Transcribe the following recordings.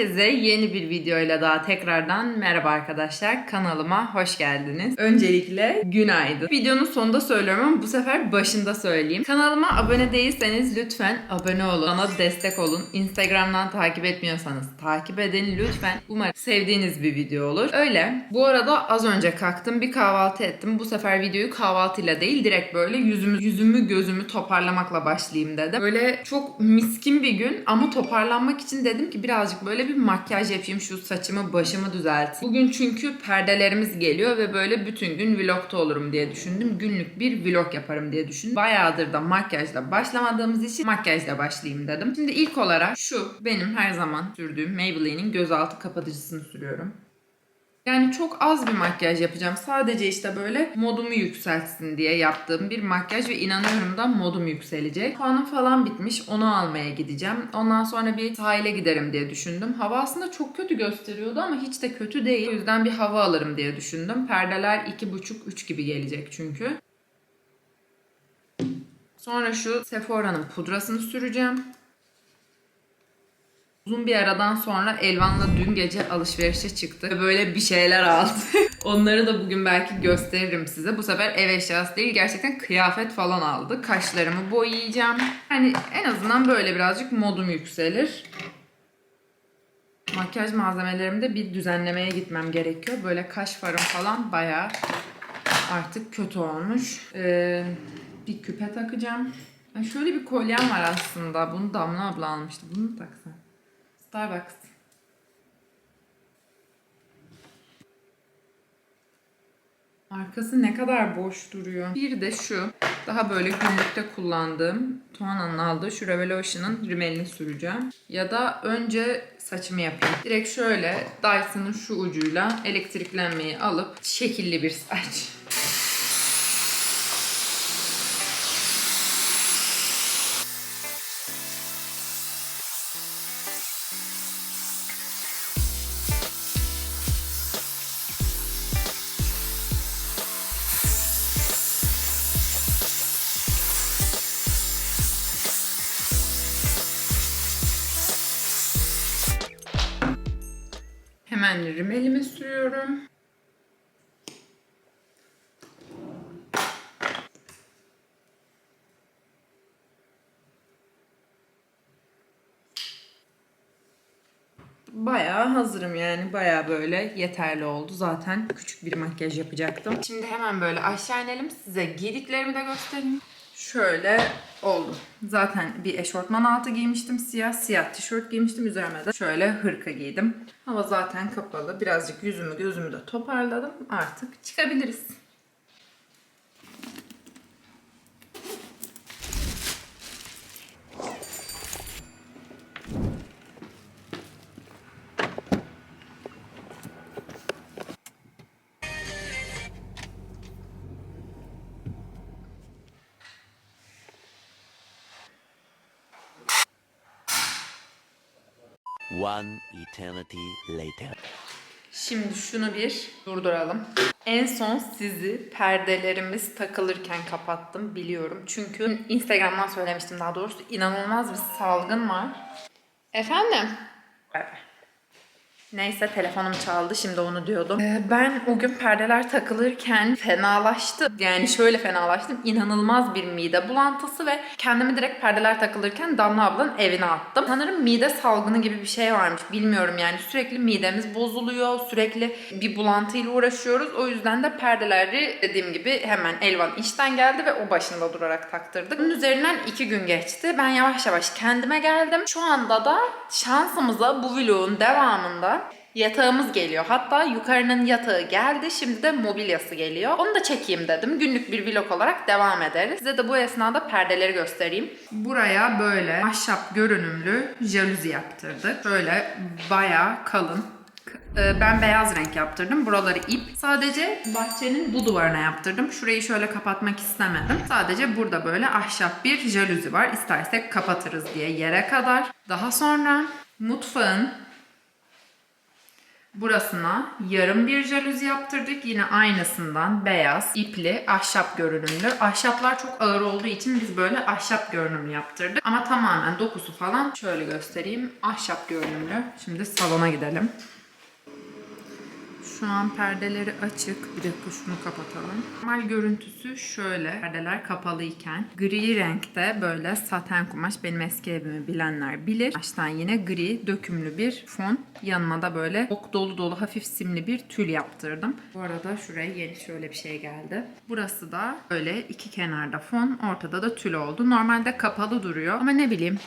Herkese yeni bir videoyla daha tekrardan merhaba arkadaşlar. Kanalıma hoş geldiniz. Öncelikle günaydın. Videonun sonunda söylüyorum ama bu sefer başında söyleyeyim. Kanalıma abone değilseniz lütfen abone olun. Bana destek olun. Instagram'dan takip etmiyorsanız takip edin lütfen. Umarım sevdiğiniz bir video olur. Öyle. Bu arada az önce kalktım bir kahvaltı ettim. Bu sefer videoyu kahvaltıyla değil direkt böyle yüzümü, yüzümü gözümü toparlamakla başlayayım dedim. Böyle çok miskin bir gün ama toparlanmak için dedim ki birazcık böyle bir makyaj yapayım şu saçımı başımı düzelteyim. Bugün çünkü perdelerimiz geliyor ve böyle bütün gün vlogta olurum diye düşündüm. Günlük bir vlog yaparım diye düşündüm. Bayağıdır da makyajla başlamadığımız için makyajla başlayayım dedim. Şimdi ilk olarak şu benim her zaman sürdüğüm Maybelline'in gözaltı kapatıcısını sürüyorum. Yani çok az bir makyaj yapacağım. Sadece işte böyle modumu yükseltsin diye yaptığım bir makyaj ve inanıyorum da modum yükselecek. Puanım falan bitmiş. Onu almaya gideceğim. Ondan sonra bir sahile giderim diye düşündüm. Hava aslında çok kötü gösteriyordu ama hiç de kötü değil. O yüzden bir hava alırım diye düşündüm. Perdeler 2,5-3 gibi gelecek çünkü. Sonra şu Sephora'nın pudrasını süreceğim. Uzun bir aradan sonra Elvan'la dün gece alışverişe çıktık. Ve Böyle bir şeyler aldık. Onları da bugün belki gösteririm size. Bu sefer ev eşyası değil gerçekten kıyafet falan aldık. Kaşlarımı boyayacağım. Yani en azından böyle birazcık modum yükselir. Makyaj malzemelerimde bir düzenlemeye gitmem gerekiyor. Böyle kaş farım falan bayağı artık kötü olmuş. Ee, bir küpe takacağım. Yani şöyle bir kolyem var aslında. Bunu Damla abla almıştı. Bunu mu taksam? Starbucks. Arkası ne kadar boş duruyor. Bir de şu. Daha böyle günlükte kullandığım Tuana'nın aldığı şu Revolution'ın rimelini süreceğim. Ya da önce saçımı yapayım. Direkt şöyle Dyson'ın şu ucuyla elektriklenmeyi alıp şekilli bir saç. Hemen rimelimi sürüyorum. Bayağı hazırım yani. Bayağı böyle yeterli oldu. Zaten küçük bir makyaj yapacaktım. Şimdi hemen böyle aşağı inelim. Size giydiklerimi de göstereyim. Şöyle oldu. Zaten bir eşortman altı giymiştim siyah. Siyah tişört giymiştim. Üzerime de şöyle hırka giydim. Hava zaten kapalı. Birazcık yüzümü gözümü de toparladım. Artık çıkabiliriz. One eternity later. Şimdi şunu bir durduralım. En son sizi perdelerimiz takılırken kapattım biliyorum. Çünkü Instagram'dan söylemiştim daha doğrusu. inanılmaz bir salgın var. Efendim? Evet. Neyse telefonum çaldı şimdi onu diyordum. Ee, ben o gün perdeler takılırken fenalaştım. Yani şöyle fenalaştım. İnanılmaz bir mide bulantısı ve kendimi direkt perdeler takılırken Damla ablanın evine attım. Sanırım mide salgını gibi bir şey varmış. Bilmiyorum yani sürekli midemiz bozuluyor. Sürekli bir bulantıyla uğraşıyoruz. O yüzden de perdeleri dediğim gibi hemen Elvan işten geldi ve o başında durarak taktırdık. Bunun üzerinden iki gün geçti. Ben yavaş yavaş kendime geldim. Şu anda da şansımıza bu vlogun devamında Yatağımız geliyor. Hatta yukarının yatağı geldi. Şimdi de mobilyası geliyor. Onu da çekeyim dedim. Günlük bir vlog olarak devam ederiz. Size de bu esnada perdeleri göstereyim. Buraya böyle ahşap görünümlü jaluzi yaptırdık. Şöyle bayağı kalın. Ee, Ben beyaz renk yaptırdım. Buraları ip. Sadece bahçenin bu duvarına yaptırdım. Şurayı şöyle kapatmak istemedim. Sadece burada böyle ahşap bir jaluzi var. İstersek kapatırız diye yere kadar. Daha sonra mutfağın Burasına yarım bir jaluzi yaptırdık. Yine aynısından beyaz, ipli, ahşap görünümlü. Ahşaplar çok ağır olduğu için biz böyle ahşap görünümlü yaptırdık. Ama tamamen dokusu falan şöyle göstereyim. Ahşap görünümlü. Şimdi salona gidelim. Şu an perdeleri açık. Bir dakika şunu kapatalım. Normal görüntüsü şöyle. Perdeler kapalıyken gri renkte böyle saten kumaş. Benim eski evimi bilenler bilir. Baştan yine gri dökümlü bir fon. Yanına da böyle ok dolu dolu hafif simli bir tül yaptırdım. Bu arada şuraya yeni şöyle bir şey geldi. Burası da böyle iki kenarda fon. Ortada da tül oldu. Normalde kapalı duruyor. Ama ne bileyim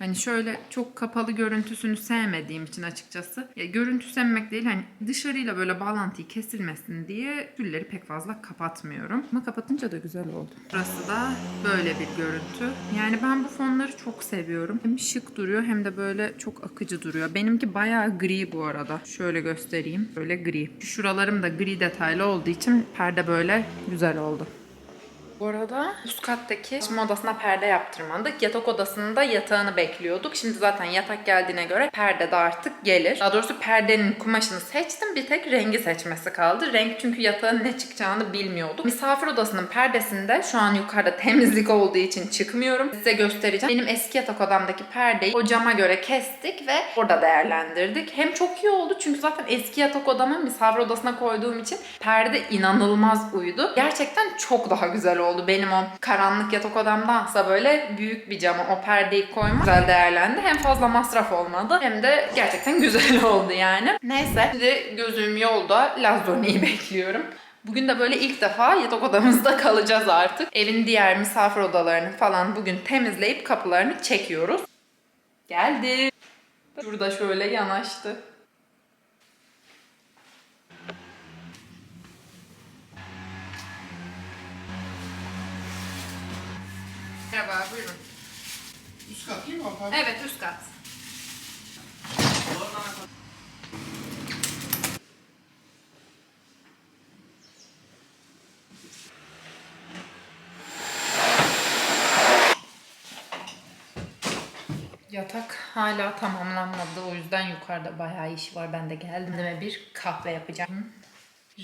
Hani şöyle çok kapalı görüntüsünü sevmediğim için açıkçası. Ya görüntü sevmek değil hani dışarıyla böyle bağlantıyı kesilmesin diye tülleri pek fazla kapatmıyorum. Ama kapatınca da güzel oldu. Burası da böyle bir görüntü. Yani ben bu fonları çok seviyorum. Hem şık duruyor hem de böyle çok akıcı duruyor. Benimki bayağı gri bu arada. Şöyle göstereyim. Böyle gri. Şuralarım da gri detaylı olduğu için perde böyle güzel oldu. Bu arada üst kattaki şimdi odasına perde yaptırmadık. Yatak odasında yatağını bekliyorduk. Şimdi zaten yatak geldiğine göre perde de artık gelir. Daha doğrusu perdenin kumaşını seçtim. Bir tek rengi seçmesi kaldı. Renk çünkü yatağın ne çıkacağını bilmiyorduk. Misafir odasının perdesinde şu an yukarıda temizlik olduğu için çıkmıyorum. Size göstereceğim. Benim eski yatak odamdaki perdeyi o cama göre kestik ve orada değerlendirdik. Hem çok iyi oldu çünkü zaten eski yatak odamı misafir odasına koyduğum için perde inanılmaz uydu. Gerçekten çok daha güzel oldu. Benim o karanlık yatak odamdansa böyle büyük bir cama o perdeyi koymak güzel değerlendi. Hem fazla masraf olmadı hem de gerçekten güzel oldu yani. Neyse şimdi gözüm yolda Lazzoni'yi bekliyorum. Bugün de böyle ilk defa yatak odamızda kalacağız artık. Evin diğer misafir odalarını falan bugün temizleyip kapılarını çekiyoruz. Geldi. Burada şöyle yanaştı. Merhaba, buyurun. Üst kat değil mi apartman? Evet, üst kat. Yatak hala tamamlanmadı. O yüzden yukarıda bayağı iş var. Ben de geldim ve bir kahve yapacağım.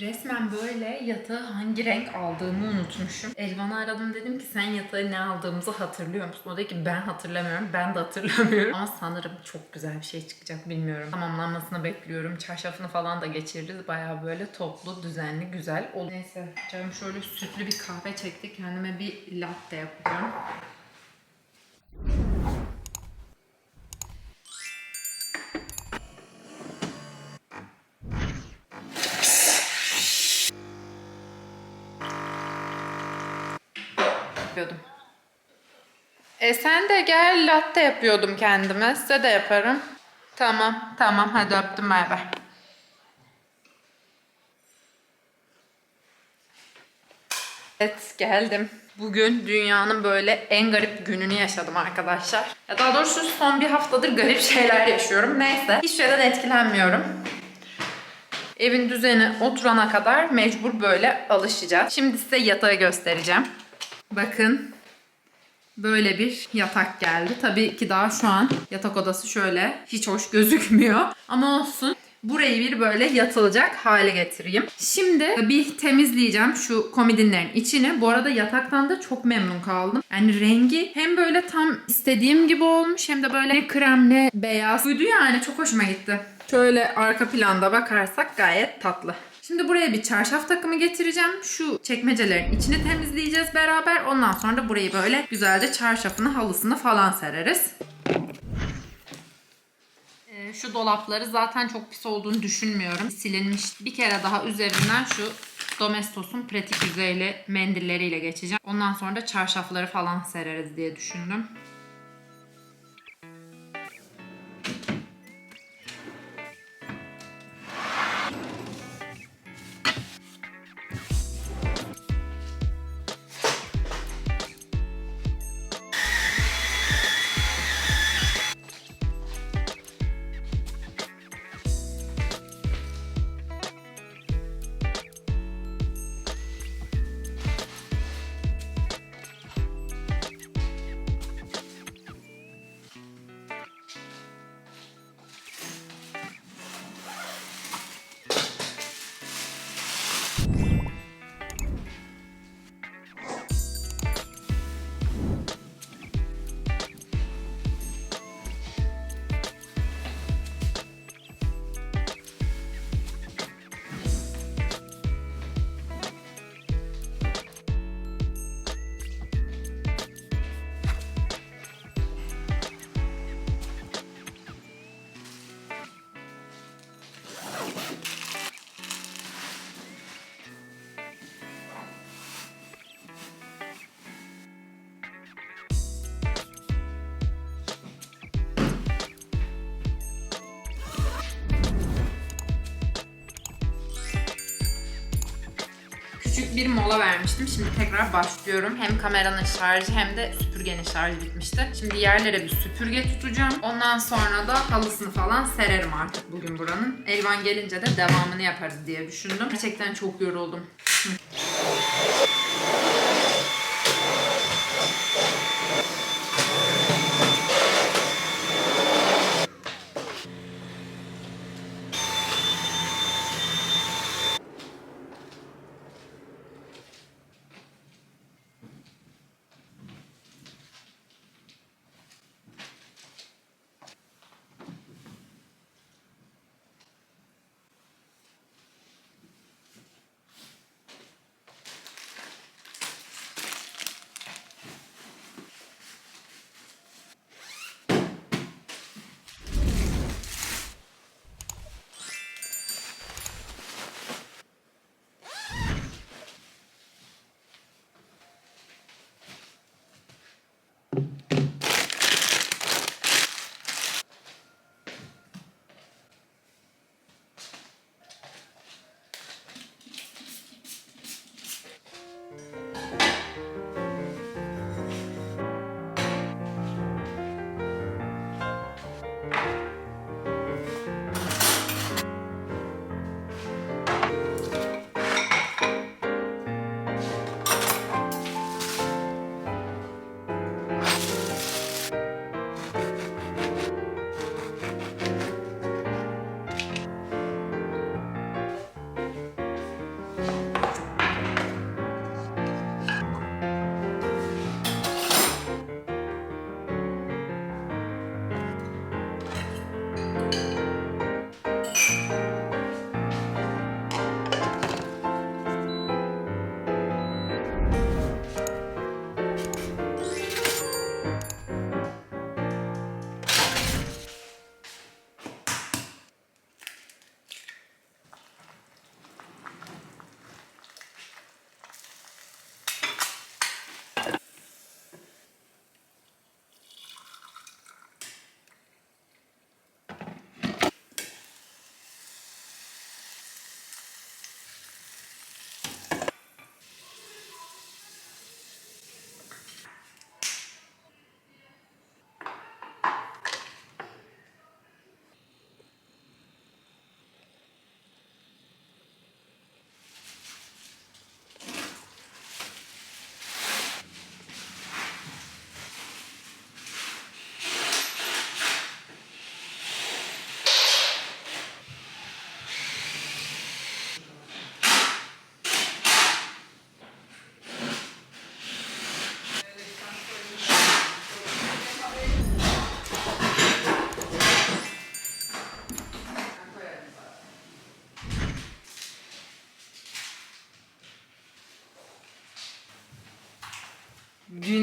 Resmen böyle yatağı hangi renk aldığımı unutmuşum. Elvan'ı aradım dedim ki sen yatağı ne aldığımızı hatırlıyor musun? O dedi ki ben hatırlamıyorum. Ben de hatırlamıyorum. Ama sanırım çok güzel bir şey çıkacak bilmiyorum. Tamamlanmasını bekliyorum. Çarşafını falan da geçiririz. Baya böyle toplu, düzenli, güzel olur. Neyse canım şöyle sütlü bir kahve çekti. Kendime bir latte yapıyorum. Yapıyordum. E sen de gel latte yapıyordum kendime. Size de yaparım. Tamam, tamam. Hadi öptüm bay bay. Evet geldim. Bugün dünyanın böyle en garip gününü yaşadım arkadaşlar. Ya daha doğrusu son bir haftadır garip şeyler yaşıyorum. Neyse hiç şeyden etkilenmiyorum. Evin düzeni oturana kadar mecbur böyle alışacağız. Şimdi size yatağı göstereceğim. Bakın böyle bir yatak geldi. Tabii ki daha şu an yatak odası şöyle hiç hoş gözükmüyor. Ama olsun. Burayı bir böyle yatılacak hale getireyim. Şimdi bir temizleyeceğim şu komodinlerin içini. Bu arada yataktan da çok memnun kaldım. Yani rengi hem böyle tam istediğim gibi olmuş hem de böyle kremli, beyaz. Uydu yani çok hoşuma gitti. Şöyle arka planda bakarsak gayet tatlı. Şimdi buraya bir çarşaf takımı getireceğim. Şu çekmecelerin içini temizleyeceğiz beraber. Ondan sonra da burayı böyle güzelce çarşafını, halısını falan sereriz. Ee, Şu dolapları zaten çok pis olduğunu düşünmüyorum. Silinmiş. Bir kere daha üzerinden şu Domestos'un pratik yüzeyli mendilleriyle geçeceğim. Ondan sonra da çarşafları falan sereriz diye düşündüm. Bir mola vermiştim. Şimdi tekrar başlıyorum. Hem kameranın şarjı hem de süpürgenin şarjı bitmişti. Şimdi yerlere bir süpürge tutacağım. Ondan sonra da halısını falan sererim artık bugün buranın. Elvan gelince de devamını yaparız diye düşündüm. Gerçekten çok yoruldum.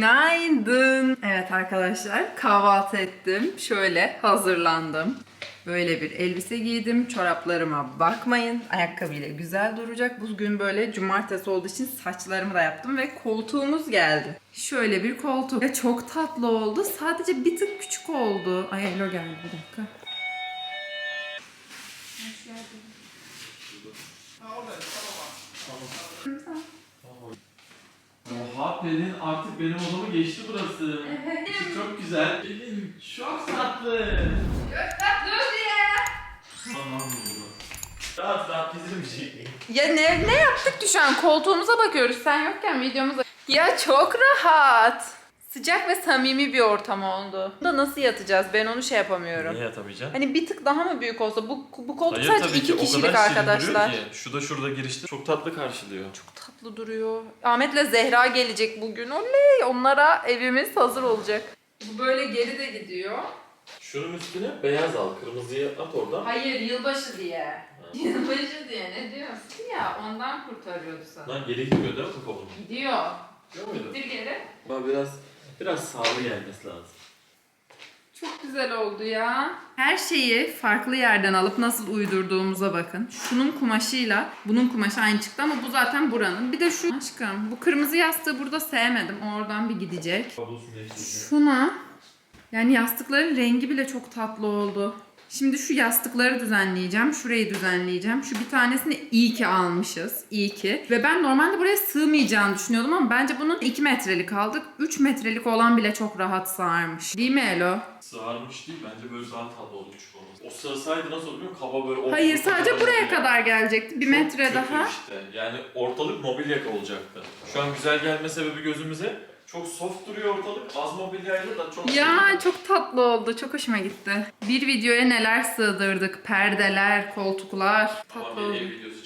Günaydın. Evet arkadaşlar kahvaltı ettim. Şöyle hazırlandım. Böyle bir elbise giydim. Çoraplarıma bakmayın. Ayakkabıyla güzel duracak. Bugün böyle cumartesi olduğu için saçlarımı da yaptım ve koltuğumuz geldi. Şöyle bir koltuk. Ya çok tatlı oldu. Sadece bir tık küçük oldu. Ay Elo geldi bir dakika. Oha Pelin artık benim odamı geçti burası. Evet. çok güzel. Pelin çok tatlı. Tamam oldu. Rahat rahat gezilmeyecek miyim? Ya ne, ne yaptık an? Koltuğumuza bakıyoruz. Sen yokken videomuza... Ya çok rahat. Sıcak ve samimi bir ortam oldu. Burada nasıl yatacağız? Ben onu şey yapamıyorum. Niye yatamayacaksın? Hani bir tık daha mı büyük olsa? Bu, bu koltuk Hayır sadece tabii iki ki o kişilik kadar arkadaşlar. ki. Şu da şurada girişte çok tatlı karşılıyor. Çok tatlı duruyor. Ahmet'le Zehra gelecek bugün. Oley! Onlara evimiz hazır olacak. Bu böyle geri de gidiyor. Şunun üstüne beyaz al, kırmızıyı at oradan. Hayır yılbaşı diye. Yılbaşı diye ne diyorsun ya ondan kurtarıyordu sana. Lan geri gidiyor değil mi kafanın? Gidiyor. Biliyor muydun? Gittir geri. Ama biraz biraz sağlı gelmesi lazım. Çok güzel oldu ya. Her şeyi farklı yerden alıp nasıl uydurduğumuza bakın. Şunun kumaşıyla bunun kumaşı aynı çıktı ama bu zaten buranın. Bir de şu aşkım bu kırmızı yastığı burada sevmedim. Oradan bir gidecek. Şuna yani yastıkların rengi bile çok tatlı oldu. Şimdi şu yastıkları düzenleyeceğim. Şurayı düzenleyeceğim. Şu bir tanesini iyi ki almışız. İyi ki. Ve ben normalde buraya sığmayacağını düşünüyordum ama bence bunun 2 metrelik aldık. 3 metrelik olan bile çok rahat sığarmış. Değil mi Elo? Sığarmış değil bence böyle daha tatlı oldu küçük olması. O sığsaydı nasıl olur musun? Kaba böyle Hayır sadece buraya kadar gelecekti. Bir Çok metre kötü daha. Işte. Yani ortalık mobilya olacaktı. Şu an güzel gelme sebebi gözümüze. Çok soft duruyor ortalık. Az mobilyayla da çok Ya çok tatlı oldu. Çok hoşuma gitti. Bir videoya neler sığdırdık. Perdeler, koltuklar. Tatlı bir oldu. ev videosu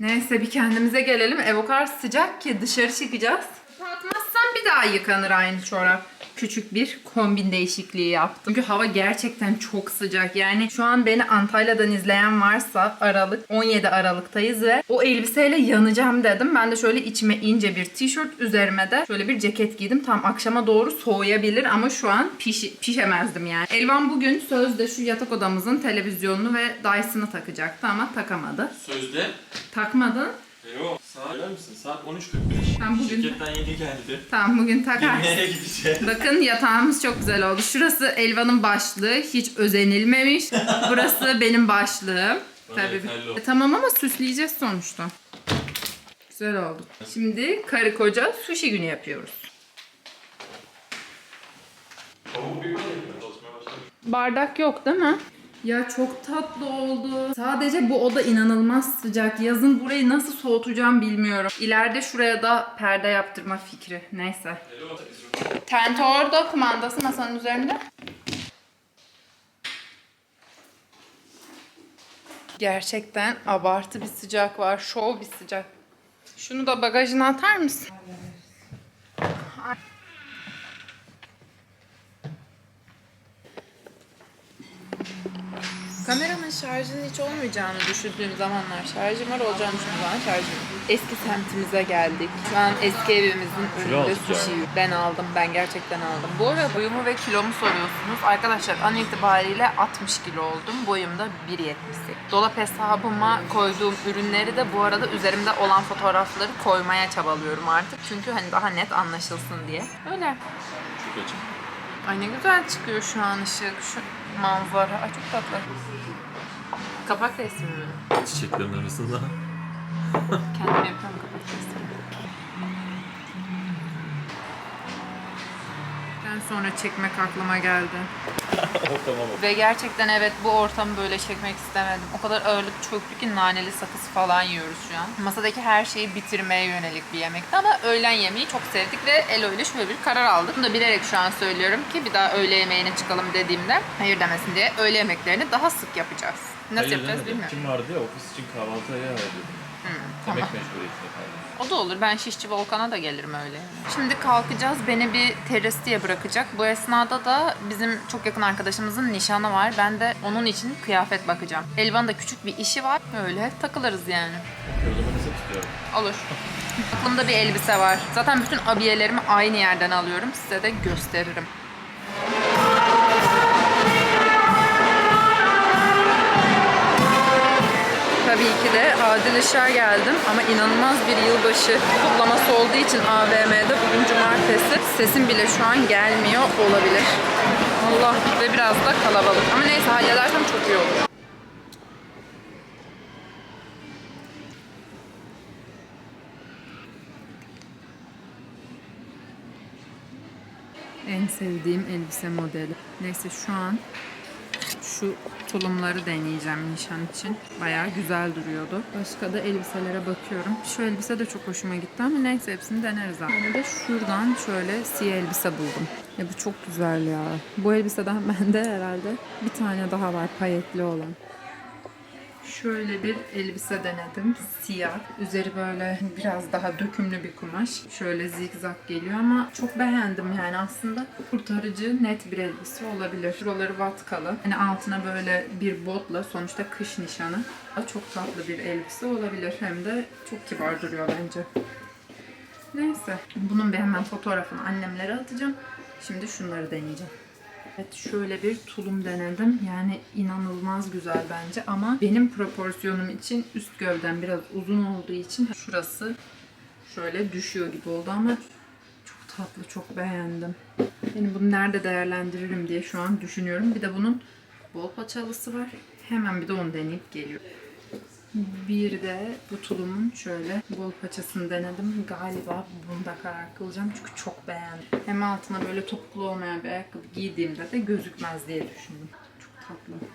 Neyse bir kendimize gelelim. Ev o kadar sıcak ki dışarı çıkacağız. Atmazsan bir daha yıkanır aynı çorap. Küçük bir kombin değişikliği yaptım. Çünkü hava gerçekten çok sıcak. Yani şu an beni Antalya'dan izleyen varsa Aralık 17 Aralık'tayız ve o elbiseyle yanacağım dedim. Ben de şöyle içime ince bir tişört üzerime de şöyle bir ceket giydim. Tam akşama doğru soğuyabilir ama şu an piş, pişemezdim yani. Elvan bugün sözde şu yatak odamızın televizyonunu ve Dyson'ı takacaktı ama takamadı. Sözde Takmadın. Yok. Saat söyler misin? Saat 13.45. Ben bugün- Şirketten yeni geldi. Tamam bugün takarsın. Yemeğe gideceğiz. Bakın yatağımız çok güzel oldu. Şurası Elvan'ın başlığı. Hiç özenilmemiş. Burası benim başlığım. Bana Tabii. yeterli o. E, tamam ama süsleyeceğiz sonuçta. Güzel oldu. Şimdi karı koca sushi günü yapıyoruz. Tavuk bir böyle yapıyor. Çalışmaya başlamış. Bardak yok değil mi? Ya çok tatlı oldu. Sadece bu oda inanılmaz sıcak. Yazın burayı nasıl soğutacağım bilmiyorum. İleride şuraya da perde yaptırma fikri. Neyse. Tente orada, kumandası masanın üzerinde. Gerçekten abartı bir sıcak var. Şov bir sıcak. Şunu da bagajına atar mısın? Kameramın şarjının hiç olmayacağını düşündüğüm zamanlar şarjım var, olacağını düşündüğüm zaman şarjım yok. Eski semtimize geldik. Şu an eski evimizin önünde aldık sushi. Ben aldım, ben gerçekten aldım. Bu arada boyumu ve kilomu soruyorsunuz. Arkadaşlar an itibariyle 60 kilo oldum. Boyum da 1.78. Dolap hesabıma koyduğum ürünleri de bu arada üzerimde olan fotoğrafları koymaya çabalıyorum artık. Çünkü hani daha net anlaşılsın diye. Öyle. Çok açım. Ay ne güzel çıkıyor şu an ışık, şu manzara. Ay çok tatlı. Kapak resmi mi? Çiçeklerin arasında. Kendim yapıyorum kapak Ben sonra çekmek aklıma geldi. tamam. Ve gerçekten evet bu ortamı böyle çekmek istemedim. O kadar ağırlık çöktü ki naneli sakız falan yiyoruz şu an. Masadaki her şeyi bitirmeye yönelik bir yemekti ama öğlen yemeği çok sevdik ve Elo ile şöyle bir karar aldık. Bunu da bilerek şu an söylüyorum ki bir daha öğle yemeğine çıkalım dediğimde hayır demesin diye öğle yemeklerini daha sık yapacağız. Nasıl yapacağız bilmiyorum. Kim vardı ya ofis için kahvaltıya ayarladım. tamam. Mecburiyetinde kaldım. O da olur. Ben Şişçi Volkan'a da gelirim öyle. Şimdi kalkacağız. Beni bir terestiye bırakacak. Bu esnada da bizim çok yakın arkadaşımızın nişanı var. Ben de onun için kıyafet bakacağım. Elvan'ın da küçük bir işi var. Öyle takılırız yani. O zaman nasıl tutuyorum? Olur. Aklımda bir elbise var. Zaten bütün abiyelerimi aynı yerden alıyorum. Size de gösteririm. Tabii ki de Adil Işık'a geldim ama inanılmaz bir yılbaşı kutlaması olduğu için AVM'de bugün cumartesi sesim bile şu an gelmiyor olabilir. Allah ve biraz da kalabalık ama neyse halledersem çok iyi olur. En sevdiğim elbise modeli. Neyse şu an şu tulumları deneyeceğim nişan için. Bayağı güzel duruyordu. Başka da elbiselere bakıyorum. Şu elbise de çok hoşuma gitti ama neyse hepsini deneriz abi. Yani de şuradan şöyle siyah elbise buldum. Ya bu çok güzel ya. Bu elbiseden bende herhalde bir tane daha var payetli olan. Şöyle bir elbise denedim. Siyah. Üzeri böyle biraz daha dökümlü bir kumaş. Şöyle zigzag geliyor ama çok beğendim yani aslında kurtarıcı net bir elbise olabilir. Şuraları vatkalı. Hani altına böyle bir botla sonuçta kış nişanı. Çok tatlı bir elbise olabilir. Hem de çok kibar duruyor bence. Neyse. Bunun bir hemen fotoğrafını annemlere atacağım. Şimdi şunları deneyeceğim. Evet şöyle bir tulum denedim. Yani inanılmaz güzel bence ama benim proporsiyonum için üst gövdem biraz uzun olduğu için şurası şöyle düşüyor gibi oldu ama çok tatlı, çok beğendim. Yani bunu nerede değerlendiririm diye şu an düşünüyorum. Bir de bunun bol paçalısı var. Hemen bir de onu deneyip geliyorum. Bir de bu tulumun şöyle bol paçasını denedim. Galiba bunda karar kılacağım çünkü çok beğendim. Hem altına böyle topuklu olmayan bir ayakkabı giydiğimde de gözükmez diye düşündüm. Çok tatlı.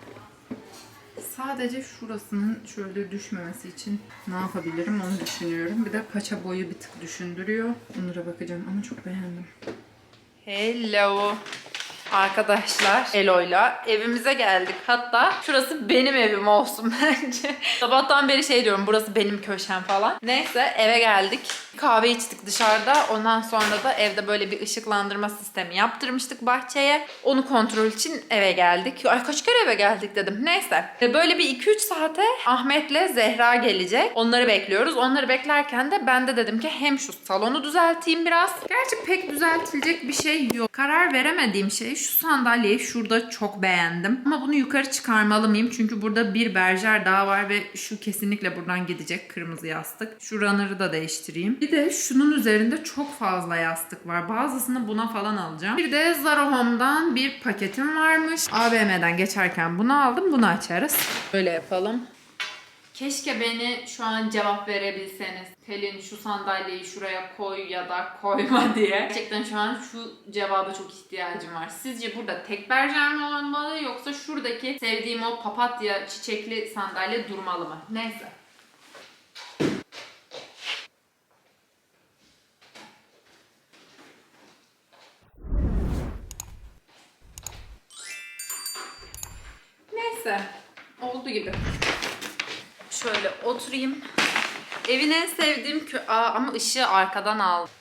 Sadece şurasının şöyle düşmemesi için ne yapabilirim onu düşünüyorum. Bir de paça boyu bir tık düşündürüyor. Onlara bakacağım ama çok beğendim. Hello. Arkadaşlar Elo'yla evimize geldik. Hatta şurası benim evim olsun bence. Sabahtan beri şey diyorum burası benim köşem falan. Neyse eve geldik. Kahve içtik dışarıda. Ondan sonra da evde böyle bir ışıklandırma sistemi yaptırmıştık bahçeye. Onu kontrol için eve geldik. Ay kaç kere eve geldik dedim. Neyse. E, Böyle bir 2-3 saate Ahmet'le Zehra gelecek. Onları bekliyoruz. Onları beklerken de ben de dedim ki hem şu salonu düzelteyim biraz. Gerçi pek düzeltilecek bir şey yok. Karar veremediğim şey şu sandalyeyi şurada çok beğendim. Ama bunu yukarı çıkarmalı mıyım? Çünkü burada bir berjer daha var ve şu kesinlikle buradan gidecek kırmızı yastık. Şu runner'ı da değiştireyim. Bir de şunun üzerinde çok fazla yastık var. Bazısını buna falan alacağım. Bir de Zara Home'dan bir paketim varmış. AVM'den geçerken bunu aldım. Bunu açarız. Böyle yapalım. Keşke beni şu an cevap verebilseniz. Pelin şu sandalyeyi şuraya koy ya da koyma diye. Gerçekten şu an şu cevaba çok ihtiyacım var. Sizce burada tek berjer mi olmalı yoksa şuradaki sevdiğim o papatya çiçekli sandalye durmalı mı? Neyse. Oldu gibi. Şöyle oturayım. Evin en sevdiğim kö... Aa, ama ışığı arkadan aldım.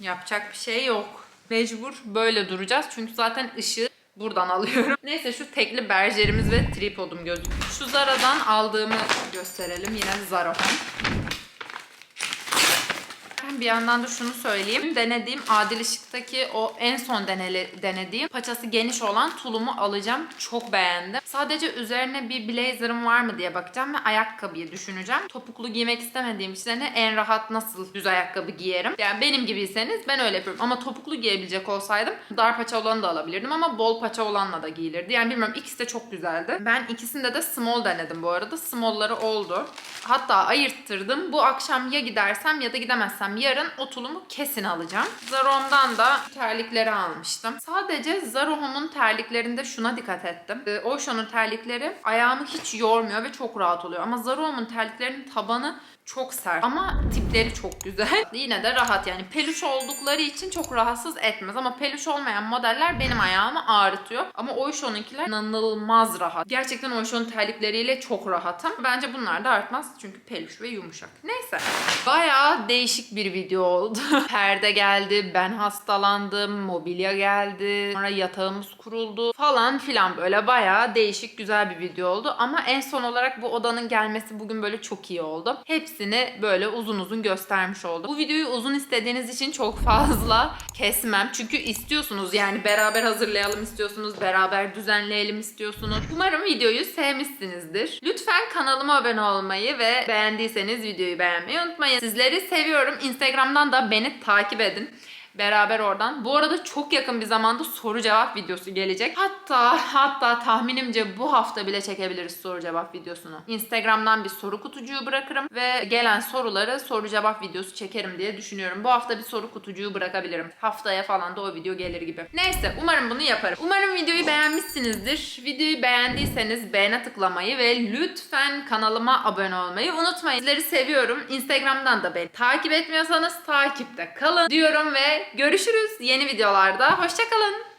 Yapacak bir şey yok. Mecbur böyle duracağız. Çünkü zaten ışığı buradan alıyorum. Neyse şu tekli berjerimiz ve tripodum gözüküyor. Şu Zara'dan aldığımı gösterelim. Yine Zara Home. Bir yandan da şunu söyleyeyim. Denediğim Adil Işık'taki o en son deneli, denediğim paçası geniş olan tulumu alacağım. Çok beğendim. Sadece üzerine bir blazer'ım var mı diye bakacağım ve ayakkabıyı düşüneceğim. Topuklu giymek istemediğim için de en rahat nasıl düz ayakkabı giyerim. Yani benim gibiyseniz ben öyle yapıyorum. Ama topuklu giyebilecek olsaydım dar paça olanı da alabilirdim ama bol paça olanla da giyilirdi. Yani bilmiyorum ikisi de çok güzeldi. Ben ikisinde de small denedim bu arada. Small'ları oldu. Hatta ayırttırdım. Bu akşam ya gidersem ya da gidemezsem yarın o tulumu kesin alacağım. Zarohom'dan da terlikleri almıştım. Sadece Zarohom'un terliklerinde şuna dikkat ettim. Ee, Oysho'nun terlikleri ayağımı hiç yormuyor ve çok rahat oluyor. Ama Zarohom'un terliklerinin tabanı çok sert ama tipleri çok güzel. Yine de rahat yani peluş oldukları için çok rahatsız etmez ama peluş olmayan modeller benim ayağımı ağrıtıyor. Ama Oysho'nunkiler inanılmaz rahat. Gerçekten Oysho'nun terlikleriyle çok rahatım. Bence bunlar da artmaz çünkü peluş ve yumuşak. Neyse. Bayağı değişik video oldu. Perde geldi, ben hastalandım, mobilya geldi, sonra yatağımız kuruldu falan filan böyle bayağı değişik güzel bir video oldu. Ama en son olarak bu odanın gelmesi bugün böyle çok iyi oldu. Hepsini böyle uzun uzun göstermiş oldum. Bu videoyu uzun istediğiniz için çok fazla kesmem. Çünkü istiyorsunuz yani beraber hazırlayalım istiyorsunuz, beraber düzenleyelim istiyorsunuz. Umarım videoyu sevmişsinizdir. Lütfen kanalıma abone olmayı ve beğendiyseniz videoyu beğenmeyi unutmayın. Sizleri seviyorum. Instagram'dan da beni takip edin. Beraber oradan. Bu arada çok yakın bir zamanda soru cevap videosu gelecek. Hatta hatta tahminimce bu hafta bile çekebiliriz soru cevap videosunu. Instagram'dan bir soru kutucuğu bırakırım ve gelen soruları soru cevap videosu çekerim diye düşünüyorum. Bu hafta bir soru kutucuğu bırakabilirim. Haftaya falan da o video gelir gibi. Neyse umarım bunu yaparım. Umarım videoyu beğenmişsinizdir. Videoyu beğendiyseniz beğene tıklamayı ve lütfen kanalıma abone olmayı unutmayın. Sizleri seviyorum. Instagram'dan da beni takip etmiyorsanız takipte kalın diyorum ve görüşürüz yeni videolarda. Hoşçakalın.